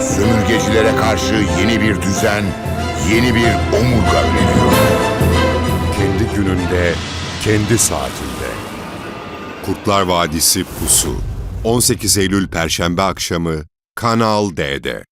Sömürgecilere karşı yeni bir düzen, yeni bir omurga öneriyor. Kendi gününde, kendi saatinde. Kurtlar Vadisi Pusu 18 Eylül Perşembe akşamı Kanal D'de.